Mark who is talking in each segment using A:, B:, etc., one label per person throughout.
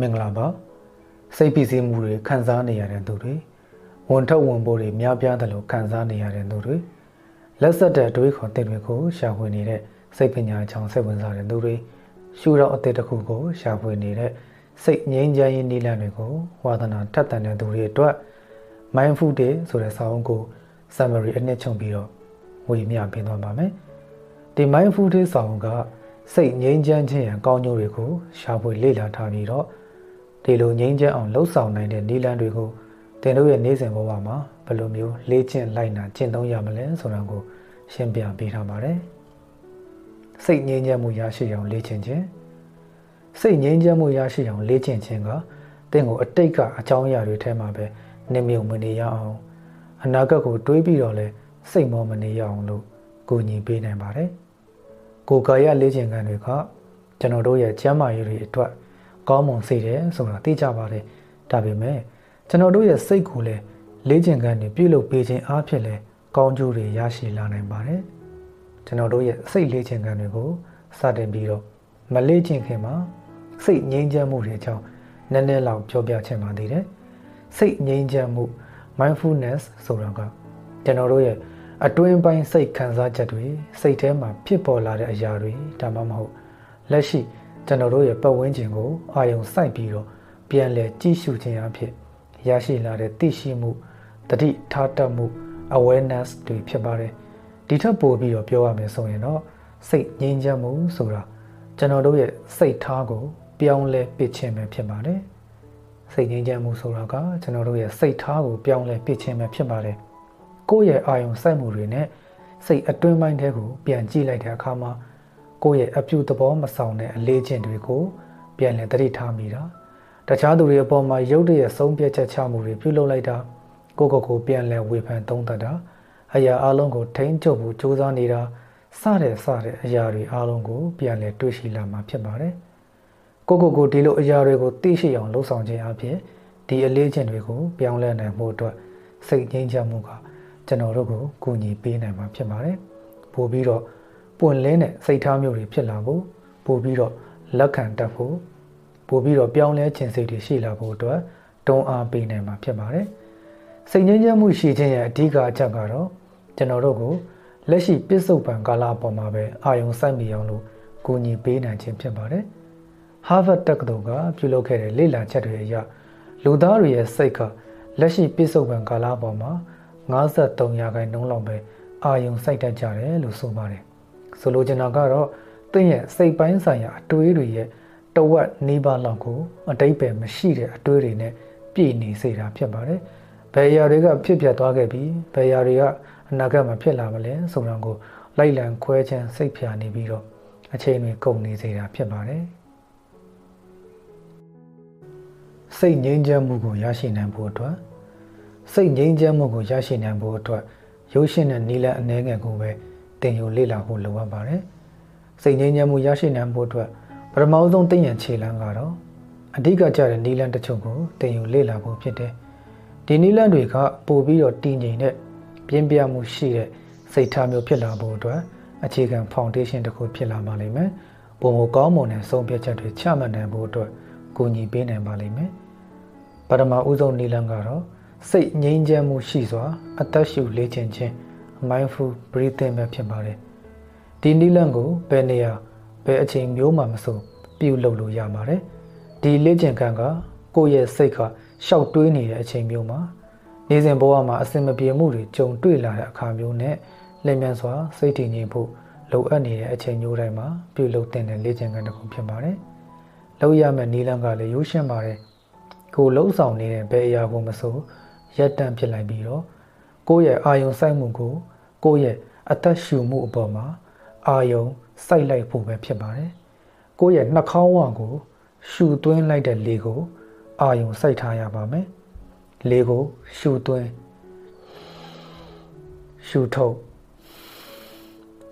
A: မင်္ဂလာပါစိတ်ဖိစီးမှုတွေခံစားနေရတဲ့သူတွေဝန်ထုတ်ဝန်ပိုးတွေများပြားတယ်လို့ခံစားနေရတဲ့သူတွေလက်ဆက်တဲ့အတွေးခေါ်တဲ့တွေကိုရှာဖွေနေတဲ့စိတ်ပညာချောင်စိတ်ဝင်စားတဲ့သူတွေရှုတော့အသေးတစ်ခုကိုရှာဖွေနေတဲ့စိတ်ငြိမ်းချမ်းရေးနည်းလမ်းတွေကိုဝါသနာထက်သန်တဲ့သူတွေအတွက် mindful day ဆိုတဲ့စာအုပ်ကို summary အနှစ်ချုပ်ပြီးတော့ဝေမျှပေးသွားပါမယ်ဒီ mindful day စာအုပ်ကစိတ်ငြိမ်းချမ်းခြင်းရန်ကောင်းကျိုးတွေကိုရှာဖွေလေ့လာထားပြီးတော့ ဒီလိုငြိမ်းချမ်းအောင်လှုပ်ဆောင်နိုင်တဲ့နည်းလမ်းတွေကိုသင်တို့ရဲ့နေ့စဉ်ဘဝမှာဘယ်လိုမျိုးလေ့ကျင့်လိုက်နာကျင့်သုံးရမလဲဆိုတာကိုရှင်းပြပေးထားပါတယ်။စိတ်ငြိမ်းချမ်းမှုရရှိအောင်လေ့ကျင့်ခြင်းစိတ်ငြိမ်းချမ်းမှုရရှိအောင်လေ့ကျင့်ခြင်းကသင်ကိုအတိတ်ကအကြောင်းအရာတွေထဲမှာပဲနှမြုံမနေရအောင်အနာဂတ်ကိုတွေးပြီးတော့လဲစိတ်မောမနေရအောင်လို့ကိုညီပေးနိုင်ပါတယ်။ကိုယ်ကာယလေ့ကျင့်ခန်းတွေကကျွန်တော်တို့ရဲ့ကျန်းမာရေးတွေအတွက် ကောင်းမွန်စေတယ်ဆိုတာသိကြပါတယ်ဒါပေမဲ့ကျွန်တော်တို့ရဲ့စိတ်ကိုလည်းလေ့ကျင့်ခန်းတွေပြုလုပ်ပေးခြင်းအားဖြင့်လည်းကောင်းကျိုးတွေရရှိလာနိုင်ပါတယ်ကျွန်တော်တို့ရဲ့စိတ်လေ့ကျင့်ခန်းတွေကိုစတင်ပြီးတော့မလေ့ကျင့်ခင်မှာစိတ်ငြိမ်းချမ်းမှုတွေအကြောင်းနည်းနည်းလောက်ပြောပြချင်ပါသေးတယ်စိတ်ငြိမ်းချမ်းမှု mindfulness ဆိုတာကကျွန်တော်တို့ရဲ့အတွင်းပိုင်းစိတ်ခံစားချက်တွေစိတ်ထဲမှာဖြစ်ပေါ်လာတဲ့အရာတွေဒါမှမဟုတ်လက်ရှိ ကျွန်တော်တို့ရဲ့ပတ်ဝန်းကျင်ကိုအာရုံစိုက်ပြီးတော့ပြန်လည်ကြည့်ရှုခြင်းအဖြစ်ရရှိလာတဲ့သိရှိမှုတတိထားတတ်မှု awareness တွေဖြစ်ပါတယ်ဒီထက်ပိုပြီးတော့ပြောရမယ်ဆိုရင်တော့စိတ်ငြိမ်းချမ်းမှုဆိုတာကျွန်တော်တို့ရဲ့စိတ်ထားကို ပြောင်းလဲပစ်ခြင်းပဲဖြစ်ပါတယ်စိတ်ငြိမ်းချမ်းမှုဆိုတာကကျွန်တော်တို့ရဲ့စိတ်ထားကိုပြောင်းလဲပစ်ခြင်းပဲဖြစ်ပါတယ်ကိုယ့်ရဲ့အာယုံစိုက်မှုတွေနဲ့စိတ်အတွင်းပိုင်းထဲကိုပြန်ကြည့်လိုက်တဲ့အခါမှာ ကိုယ့်ရဲ့အပြုသဘောမဆောင်တဲ့အလေးချင်းတွေကိုပြန်လည်သတိထားမိတာတခြားသူတွေအပေါ်မှာရုပ်တရက်ဆုံးဖြတ်ချက်ချမှုတွေပြုလုပ်လိုက်တာကိုယ့်ကိုယ်ကိုပြန်လည်ဝေဖန်သုံးသပ်တာအရာအလုံးကိုထိန်းချုပ်ဖို့ကြိုးစားနေတာစတဲ့စတဲ့အရာတွေအလုံးကိုပြန်လည်တွေ့ရှိလာမှာဖြစ်ပါတယ်ကိုယ့်ကိုယ်ကိုဒီလိုအရာတွေကိုသိရှိအောင်လှုပ်ဆောင်ခြင်းအပြင်ဒီအလေးချင်းတွေကိုပြောင်းလဲနိုင်မှုအတွက်စိတ်ငြိမ်းချမ်းမှုကကျွန်တော်တို့ကိုကူညီပေးနိုင်မှာဖြစ်ပါတယ်ပို့ပြီးတော့ ပွင့်လင်းတဲ့စိတ်ထားမျိုးတွေဖြစ်လာဖို့ပို့ပြီးတော့လက်ခံတတ်ဖို့ပို့ပြီးတော့ပြောင်းလဲခြင်းစိတ်တွေရှိလာဖို့အတွက်တွန်းအားပေးနိုင်မှာဖြစ်ပါတယ်စိတ်ငြိမ်းချမ်းမှုရှိခြင်းရဲ့အဓိကအချက်ကတော့ကျွန်တော်တို့ကိုလက်ရှိပြစ္ဆုတ်ပံကာလအပေါ်မှာပဲအာယုံစိုက်မိအောင်လို့ကူညီပေးနိုင်ခြင်းဖြစ်ပါတယ်။ Harvard တက္ကသိုလ်ကပြုလုပ်ခဲ့တဲ့လေ့လာချက်တွေအရလူသားတွေရဲ့စိတ်ကလက်ရှိပြစ္ဆုတ်ပံကာလအပေါ်မှာ53ရာခိုင်နှုန်းလောက်ပဲအာယုံစိုက်တတ်ကြတယ်လို့ဆိုပါတယ် ဆိုလိုချင်တာကတော့သင်ရဲ့စိတ်ပိုင်းဆိုင်ရာအတွေးတွေရဲ့တဝက်နီးပါးလောက်ကိုအတိတ်ပဲမရှိတဲ့အတွေးတွေနဲ့ပြည့်နေစေတာဖြစ်ပါတယ်ဘယ်ရာတွေကဖြစ်ပျက်သွားခဲ့ပြီးဘယ်ရာတွေကအနာဂတ်မှာဖြစ်လာမလဲဆိုတာကိုလိုက်လံခွဲခြမ်းစိတ်ဖြာနေပြီးတော့အချိန်တွေကုန်နေစေတာဖြစ်ပါတယ်စိတ်ငြိမ်းချမ်းမှုကိုရရှိနိုင်ဖို့အတွက်စိတ်ငြိမ်းချမ်းမှုကိုရရှိနိုင်ဖို့အတွက်ရုပ်ရှင်နဲ့နီလန်အနေငယ်ကိုပဲ သင်ယူလေ့လာဖို့လိုအပ်ပါတယ်။စိတ်ငြိမ်းချမ်းမှုရရှိနိုင်ဖို့အတွက်ပထမဆုံးသိဉာဏ်ခြေလှမ်းကတော့အဓိကကျတဲ့နီလန်တချို့ကိုသင်ယူလေ့လာဖို့ဖြစ်တယ်။ဒီနီလန်တွေကပို့ပြီးတော့တည်ငြိမ်တဲ့ပြင်းပြမှုရှိတဲ့စိတ်ထားမျိုးဖြစ်လာဖို့အတွက်အခြေခံ foundation တစ်ခုဖြစ်လာပါလိမ့်မယ်။ပုံမကောင်းမွန်တဲ့ဆုံးဖြတ်ချက်တွေချမှတ်နိုင်ဖို့အတွက်ကူညီပေးနိုင်ပါလိမ့်မယ်။ပထမဦးဆုံးနီလန်ကတော့စိတ်ငြိမ်းချမ်းမှုရှိစွာအသက်ရှူလေ့ကျင့်ခြင်း mindful breathing ပဲဖြစ်ပါတယ်ဒီနည်းလမ်းကိုဘယ်နေရာဘယ်အချိန်မျိုးမှမဆိုပြုလုပ်လို့ရပါတယ်ဒီလေ့ကျင့်ခန်းကကိုယ့်ရဲ့စိတ်ကရှောက်တွေးနေတဲ့အချိန်မျိုးမှာနေစဉ်ဘဝမှာအစင်မပြေမှုတွေကြုံတွေ့လာတဲ့အခါမျိုးနဲ့လျင်မြန်စွာစိတ်တည်ငြိမ်ဖို့လိုအပ်နေတဲ့အချိန်မျိုးတိုင်းမှာပြုလုပ်တဲ့လေ့ကျင့်ခန်းတစ်ခုဖြစ်ပါတယ်။လောက်ရမယ့်နည်းလမ်းကလည်းရိုးရှင်းပါတယ်။ကိုလှုပ်ဆောင်နေတဲ့ဘယ်အရာကိုမဆိုရက်တန့်ဖြစ်လိုက်ပြီးတော့ ကိုယ့်ရဲ့အာယုံစိုက်မှုကိုကိုယ့်ရဲ့အသက်ရှူမှုအပေါ်မှာအာယုံစိုက်လိုက်ဖို့ပဲဖြစ်ပါတယ်။ကိုယ့်ရဲ့နှာခေါင်းဝကို ရှူသွင်းလိုက်တဲ့လေကို အာယုံစိုက်ထားရပါမယ်။လေကို ရှူသွင်းရှူထုတ်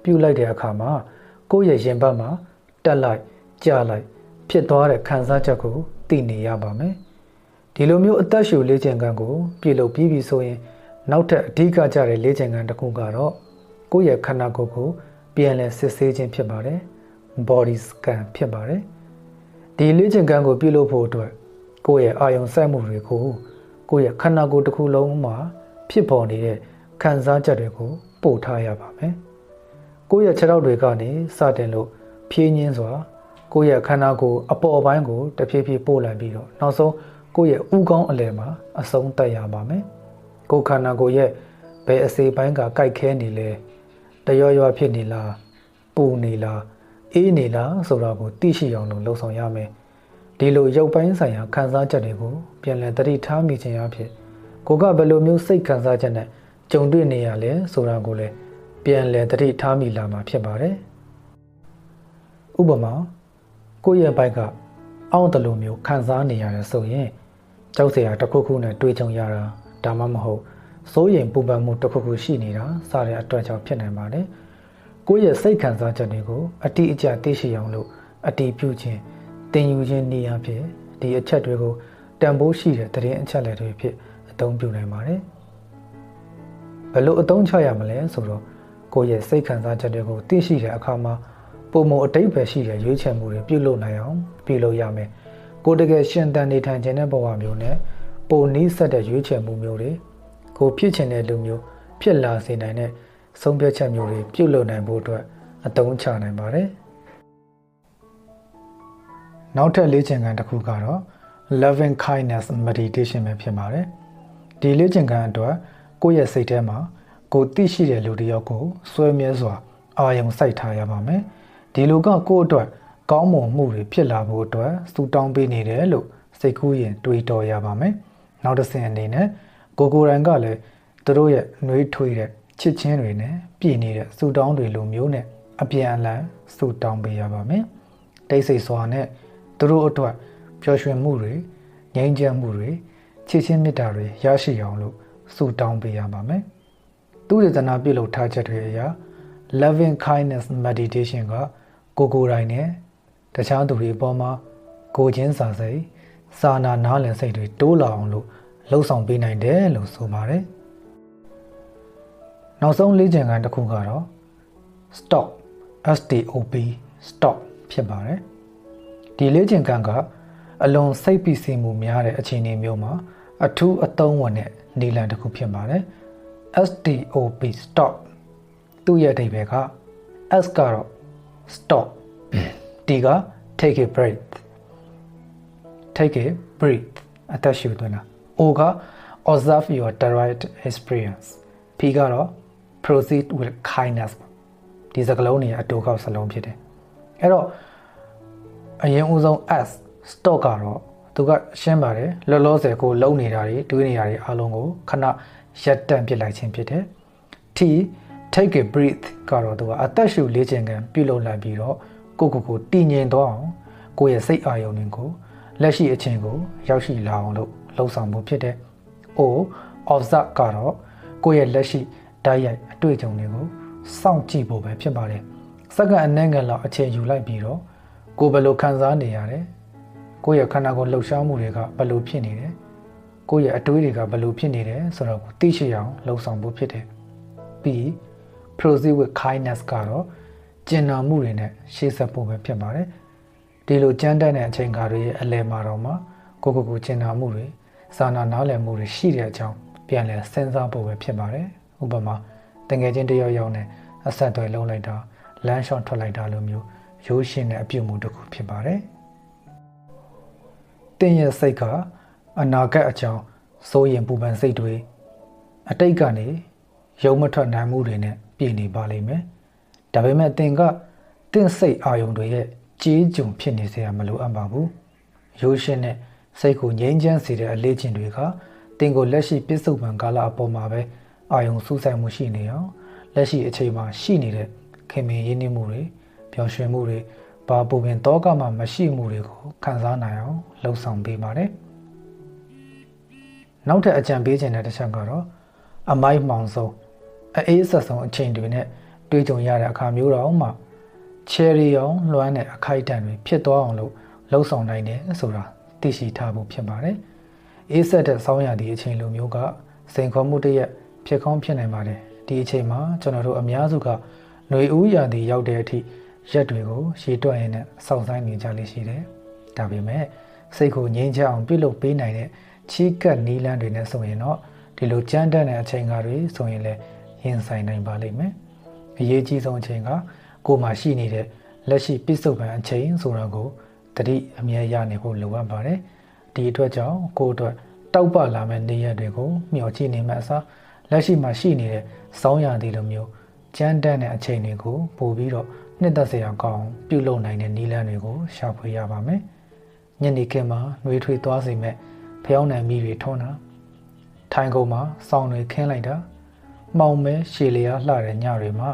A: ပြုတ်လိုက်တဲ့အခါမှာကိုယ့်ရဲ့ရင်ဘတ်မှာတက်လိုက်ကြလိုက် ဖြစ်သွားတဲ့ခံစားချက်ကိုသိနေရပါမယ်။ဒီလိုမျိုးအသက်ရှူလေ့ကျင့်ခန်းကို ပြုလုပ်ပြီးပြီဆိုရင် နောက်ထပ်အဓိကကျတဲ့လေ့ကျင့်ခန်းတစ်ခုကတော့ကိုယ့်ရဲ့ခန္ဓာကိုယ်ကိုပြန်လည်စစ်ဆေးခြင်းဖြစ်ပါတယ် body scan ဖြစ်ပါတယ်ဒဒီလေ့ကျင့်ခန်းကိုပြုလုပ်ဖို့အတွက်ကိုယ့်ရဲ့အာယုံစိုက်မှုတွေကိုကိုယ့်ရဲ့ခန္ဓာကိုယ်တစ်ခုလုံးမှာဖြစ်ပေါ်နေတဲ့ခံစားချက်တွေကိုပို့ထားရပါမယ်။ကိုယ့်ရဲ့ခြေထောက်တွေကနေစတင်လို့ဖြည်းညင်းစွာကိုယ့်ရဲ့ခန္ဓာကိုယ်အပေါ်ပိုင်းကိုတဖြည်းဖြည်းပို့လိုက်ပြီးတော့နောက်ဆုံးကိုယ့်ရဲ့ဥကောင်းအလယ်မှာအဆုံးတက်ရပါမယ်။ ကိုယ်ခန္ဓာကိုယ်ရဲ့ဘယ်အစိပိုင်းကကြိုက်ခဲနေလဲတရောရွဖြစ်နေလားပူနေလားအေးနေလားဆိုတာကိုသိရှိအောင်လုပ်လှုပ်ဆောင်ရမယ်ဒီလိုရုပ်ပိုင်းဆိုင်ရာခံစားချက်တွေကိုပြန်လည်သတိထားမိခြင်းအဖြစ်ကိုကဘယ်လိုမျိုးစိတ်ခံစားချက်နဲ့ကြုံတွေ့နေရလဲဆိုတာကိုလည်းပြန်လည်သတိထားမိလာမှာဖြစ်ပါတယ်ဥပမာကိုယ့်ရဲ့ဘိုက်ကအောင့်တလိုမျိုးခံစားနေရတယ်ဆိုရင်ကြောက်စရာတစ်ခုခုနဲ့တွေးကြုံရတာ ဒါမှမဟုတ်စိုးရိမ်ပူပန်မှုတစ်ခုခုရှိနေတာစတဲ့အတွက်ကြောင့်ဖြစ်နိုင်ပါတယ်။ကိုယ့်ရဲ့စိတ်ခံစားချက်တွေကိုအတိအကျသိရှိအောင်လို့အတိပြုခြင်းတင်ယူခြင်းနည်းအားဖြင့်ဒီအချက်တွေကိုတန်ဖိုးရှိတဲ့တရင်အချက်လက်တွေဖြစ်အသုံးပြုနိုင်ပါတယ်။ဘယ်လိုအသုံးချရမလဲဆိုတော့ကိုယ့်ရဲ့စိတ်ခံစားချက်တွေကိုသိရှိတဲ့အခါမှာပုံမအတိတ်ပဲရှိတဲ့ရွေးချယ်မှုတွေပြုလုပ်နိုင်အောင်ပြုလုပ်ရမယ်။ကိုယ်တကယ်ရှင်သန်နေထိုင်ခြင်းတဲ့ဘဝမျိုးနဲ့ ပုံနီးဆက်တဲ့ရွေးချယ်မှုမျိုးတွေကိုဖြစ်ချင်တဲ့လူမျိုးဖြစ်လာစေနိုင်တဲ့ဆုံးဖြတ်ချက်မျိုးတွေပြုလုပ်နိုင်ဖို့အတွက်အသုံးချနိုင်ပါတယ်။နောက်ထပ်လေ့ကျင့်ခန်းတစ်ခုကတော့ loving kindness meditation ပဲဖြစ်ပါတယ်။ဒီလေ့ကျင့်ခန်းအတွက်ကိုယ့်ရဲ့စိတ်ထဲမှာကိုသိရှိတဲ့လူတစ်ယောက်ကိုစွဲမြဲစွာအာရုံစိုက်ထားရပါမယ်။ဒီလူကကိုယ့်အတွက်ကောင်းမွန်မှုတွေဖြစ်လာဖို့အတွက်စူတောင်းပေးနေတယ်လို့စိတ်ကူးရင်တွေးတော်ရပါမယ်။ နောက်တစ်ဆင့်အနေနဲ့ကိုကိုရန်ကလည်းသူတို့ရဲ့နှွေးထွေးတဲ့ချစ်ချင်းတွေနဲ့ပြည်နေတဲ့စူတောင်းတွေလိုမျိုးနဲ့အပြန်အလှန်စူတောင်းပေးရပါမယ်။တိတ်ဆိတ်စွာနဲ့သူတို့အတွက်ပျော်ရွှင်မှုတွေငြိမ်းချမ်းမှုတွေချစ်ချင်းမေတ္တာတွေရရှိအောင်လို့စူတောင်းပေးရပါမယ်။သူရတနာပြုလုပ်ထားချက်တွေအရာ loving kindness meditation ကကိုကိုယ်တိုင်နဲ့တခြားသူတွေအပေါ်မှာကိုချင်းစာစိတ် စာနာနားလည်စိတ်တွေတိုးလာအောင်လို့လှုပ်ဆောင်ပေးနိုင်တယ်လို့ဆိုပါတယ်။နောက်ဆုံးလေ့ကျင့်ခန်းတစ်ခုကတော့ stop STOP stop ဖြစ်ပါတယ်။ဒီလေ့ကျင့်ခန်းကအလွန်စိတ်ပီစီမှုများတဲ့အခြေအနေမျိုးမှာအထူးအသုံးဝင်တဲ့နေလန်တစ်ခုဖြစ်ပါတယ်။ STOP stop သူ့ရဲ့အဓိပ္ပာယ်က S ကတော့ stop T က take a breath take a breath အသက်ရှူသွင်းတာ O က observe your direct experience P ကတော့ proceed with kindness ဒီစကားလုံးတွေအတူကောက်စလုံးဖြစ်တယ်အဲ့တော့အရင်ဦးဆုံး S stock ကတော့သူကရှင်းပါတယ်လောလောဆယ်ကိုလုံနေတာတွေတွေးနေတာတွေအားလုံးကိုခဏရပ်တန့်ပစ်လိုက်ခြင်းဖြစ်တယ် T take a breath ကတော့သူကအသက်ရှူလေ့ကျင့်ခန်းပြုလုပ်လိုက်ပြီးတော့ကိုကိုကိုတည်ငြိမ်သွားအောင်ကိုယ့်ရဲ့စိတ်အာရုံတွေကို လက်ရှိအချိန်ကိုရောက်ရှိလာအောင်လို့လှုံ့ဆော်မှုဖြစ်တဲ့ O observe ကတော့ကိုယ့်ရဲ့လက်ရှိဓာတ်ရိုက်အတွေ့အကြုံတွေကိုစောင့်ကြည့်ဖို့ပဲဖြစ်ပါတယ်စက္ကန့်အနည်းငယ်လောက်အချိန်ယူလိုက်ပြီးတော့ကိုယ်ဘယ်လိုခံစားနေရလဲကိုယ့်ရဲ့ခန္ဓာကိုယ်လှုပ်ရှားမှုတွေကဘယ်လိုဖြစ်နေတယ်ကိုယ့်ရဲ့အတွေးတွေကဘယ်လိုဖြစ်နေတယ်ဆိုတော့ကိုသိရှိအောင်လှုံ့ဆော်ဖို့ဖြစ်တယ်ပြီး proceed with kindness ကတော့ကျင်နာမှုတွေနဲ့ရှေ့ဆက်ဖို့ပဲဖြစ်ပါတယ် ဒီလိုကြမ်းတမ်းတဲ့အချိန်ကားတွေရဲ့အလယ်မှာတော့မှကိုကိုကိုကျင်နာမှုတွေစာနာနားလည်မှုတွေရှိတဲ့အကြောင်းပြန်လည်စဉ်းစားဖို့ပဲဖြစ်ပါတယ်ဥပမာတငယ်ချင်းတယောက်ယောက်နဲ့အဆက်အသွယ်လုံးလိုက်တာလမ်းလျှောက်ထွက်လိုက်တာလိုမျိုးရိုးရှင်းတဲ့အပြုအမူတစ်ခုဖြစ်ပါတယ်တင်းရဲ့စိတ်ကအနာဂတ်အကြောင်းစိုးရင်ပူပန်စိတ်တွေအတိတ်ကနေရုံမထွက်နိုင်မှုတွေနဲ့ပြည်နေပါလိမ့်မယ်ဒါပေမဲ့တင်ကတင့်စိတ်အာယုံတွေရဲ့ ကြေးကြုံဖြစ်နေစေရမလိုအပ်ပါဘူးရိုးရှင်းတဲ့စိတ်ကိုငြိမ်းချမ်းစေတဲ့အလေးချင်းတွေကတင်ကိုလက်ရှိပြစ္ဆုတ်ပံကာလအပေါ်မှာပဲအာယုံစူးစိုက်မှုရှိနေအောင်လက်ရှိအချိန်မှာရှိနေတဲ့ခင်မင်ရင်းနှီးမှုတွေပျော်ရွှင်မှုတွေဘာပူပင်တောကမှမရှိမှုတွေကိုခံစားနိုင်အောင်လှုံ့ဆော်ပေးပါတယ်နောက်ထပ်အကြံပေးခြင်းတဲ့တစ်ချက်ကတော့အမိုက်မှောင်ဆုံးအေးဆက်ဆုံးအချိန်တွေနဲ့တွေးကြုံရတဲ့အခါမျိုးတော့မှ ချယ်ရီအောင်လွှမ်းတဲ့အခိုက်အတန့်တွေဖြစ်သွားအောင်လို့လှုံ့ဆော်နိုင်တယ်ဆိုတာသိရှိထားဖို့ဖြစ်ပါတယ်အေးဆက်တဲ့စောင်းရသည့်အချိန်လိုမျိုးကစိန်ခေါ်မှုတရက်ဖြစ်ကောင်းဖြစ်နိုင်ပါတယ်ဒီအချိန်မှာကျွန်တော်တို့အများစုကຫນွေဦးရာသီရောက်တဲ့အထိရက်တွေကိုရှည်တွက်ရင်းနဲ့စောင့်ဆိုင်းနေကြလိမ့်ရှိတယ်ဒါပေမဲ့စိတ်ကိုငြိမ်းချမ်းအောင်ပြုလုပ်ပေးနိုင်တဲ့ချီးကပ်နီးလန်းတွေနဲ့ဆိုရင်တော့ဒီလိုကြမ်းတမ်းတဲ့အချိန်ကားတွေဆိုရင်လည်းရင်ဆိုင်နိုင်ပါလိမ့်မယ်အရေးကြီးဆုံးအချိန်က ကိုယ်မှာရှိနေတဲ့လက်ရှိပြစ္ဆုတ်ပံအချိန်ဆိုတာကိုတတိအမြဲရနေဖို့လိုအပ်ပါတယ်ဒီအတွက်ကြောင့်ကိုယ်အတွက်တောက်ပလာမဲ့နေရတွေကိုမျှော်ကြည့်နေမှအစားလက်ရှိမှာရှိနေတဲ့စောင်းရသည်လိုမျိုးကြမ်းတမ်းတဲ့အချိန်တွေကိုပို့ပြီးတော့နှစ်သက်စရာကောင်းပြုလုပ်နိုင်တဲ့နည်းလမ်းတွေကိုရှာဖွေရပါမယ်ညနေခင်းမှာနှွေးထွေးသွားစေမဲ့ဖျောင်းနိုင်မိတွေထုံးတာထိုင်ကုန်မှာစောင်းတွေခင်းလိုက်တာမှောင်မဲရှည်လျားလှတဲ့ညတွေမှာ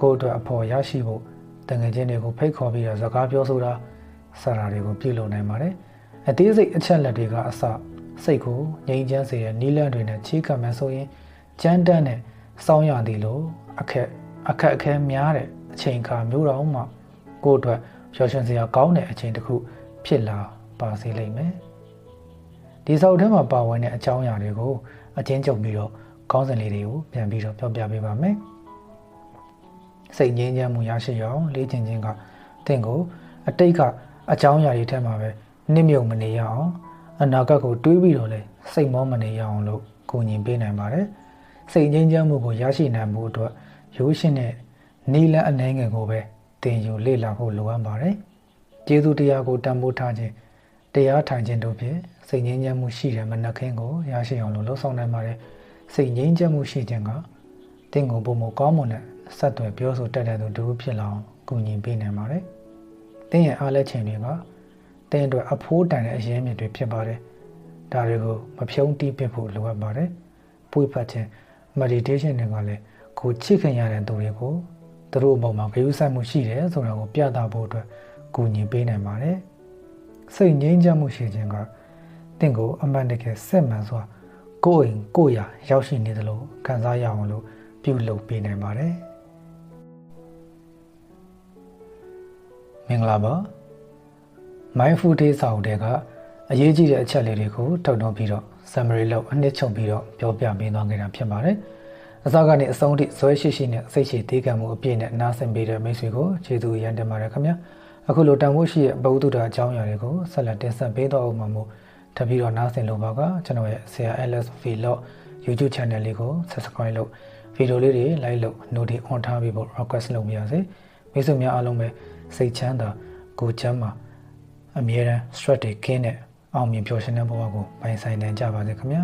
A: ကိုယ့်အတွက်အဖို့ရရှိဖို့တငယ်ချင်းတွေကိုဖိတ်ခေါ်ပြီးတော့စကားပြောဆိုတာစတာတွေကိုပြုလုပ်နိုင်ပါတယ်အသေးစိတ်အချက်လက်တွေကအစစိတ်ကိုငြိမ်းချမ်းစေတဲ့နီးလန်းတွေနဲ့ချီးကပ်မယ်ဆိုရင်ကြမ်းတမ်းတဲ့စောင်းရသည်လို့အခက်အခက်အခဲများတဲ့အချိန်ခါမျိုးတော်မှကိုယ့်အတွက်ပျော်ရွှင်စရာကောင်းတဲ့အချိန်တစ်ခုဖြစ်လာပါစေလိမ့်မယ်ဒီစောက်ထဲမှာပါဝင်တဲ့အကြောင်းအရာတွေကိုအချင်းချုပ်ပြီးတော့ကောင်းစဉ်လေးတွေကိုပြန်ပြီးတော့ပြောပြပေးပါမယ် စိတ်ငြိမ်းချမ်းမှုရရှိအောင်လေ့ကျင့်ခြင်းကတင့်ကိုအတိတ်ကအကြောင်းအရာတွေထဲမှာပဲနှိမ့်မြုံမနေရအောင်အနာဂတ်ကိုတွေးပြီးတော့လဲစိတ်မောမနေရအောင်လို့ကိုညင်ပေးနိုင်ပါတယ်စိတ်ငြိမ်းချမ်းမှုကိုရရှိနိုင်မှုအတွက်ရိုးရှင်းတဲ့နီလန်းအနှဲငယ်ကိုပဲသင်ယူလေ့လာဖို့လိုအပ်ပါတယ်ကျေးဇူးတရားကိုတန်ဖိုးထားခြင်းတရားထိုင်ခြင်းတို့ဖြင့်စိတ်ငြိမ်းချမ်းမှုရှိတဲ့မနက်ခင်းကိုရရှိအောင်လို့လှုံ့ဆော်နိုင်ပါတယ်စိတ်ငြိမ်းချမ်းမှုရှိခြင်းကတင့်ကိုပုံမကောင်းမွန်တဲ့ ဆက်သွယ်ပြောဆိုတတ်တဲ့သူတို့ဖြစ်လာအောင်ကူညီပေးနိုင်ပါတယ်။တင်းရဲ့အားလက်ချိန်တွေကတင်းအတွက်အဖိုးတန်တဲ့အရင်းမြစ်တွေဖြစ်ပါတယ်။ဒါတွေကိုမဖြုံးတီးပစ်ဖို့လိုအပ်ပါတယ်။ပွေဖတ်ခြင်း meditation တွေကလည်းကိုချစ်ခင်ရတဲ့သူတွေကိုသူတို့အပေါ်မှာဂရုစိုက်မှုရှိတယ်ဆိုတာကိုပြသဖို့အတွက်ကူညီပေးနိုင်ပါတယ်။စိတ်ငြိမ်းချမ်းမှုရှိခြင်းကတင့်ကိုအမှန်တကယ်စက်မှန်စွာကိုယ်အိမ်ကိုယ်ရာရောက်ရှိနေသလိုခံစားရအောင်လို့ပြုလုပ်ပေးနိုင်ပါတယ်။ မင်္ဂလာပါ mindful day စာအုပ်တွေကအရေးကြီးတဲ့အချက်လေးတွေကိုထုတ်တော့ပြီးတော့ summary လုပ်အနှစ်ချုပ်ပြီးတော့ပြောပြပေးသွားခဲ့တာဖြစ်ပါတယ်အစကနေအဆုံးထိဇွဲရှိရှိနဲ့စိတ်ရှိသေးကံမှုအပြည့်နဲ့နားဆင်ပေးတဲ့မိတ်ဆွေကိုကျေးဇူးရန်တင်ပါတယ်ခင်ဗျာအခုလိုတန်ဖိုးရှိတဲ့ဘုဒ္ဓတာအကြောင်းအရာတွေကိုဆက်လက်တင်ဆက်ပေးတော့အောင်မှာမို့တပြီးတော့နားဆင်လို့ပါကကျွန်တော်ရဲ့ဆရာ LS Vlog YouTube channel လေးကို subscribe လုပ်ဗီဒီယိုလေးတွေ like လုပ် notification on ထားပြီးဖို့ request လုပ်ပါရစေမိတ်ဆွေများအားလုံးပဲ စိတ်ချမ်းသာကိုယ်ချမ်းသာအမြဲတမ်း stress တွေကင်းတဲ့အောင်မြင်ပျော်ရွှင်တဲ့ဘဝကိုပိုင်ဆိုင်နိုင်ကြပါစေခင်ဗျာ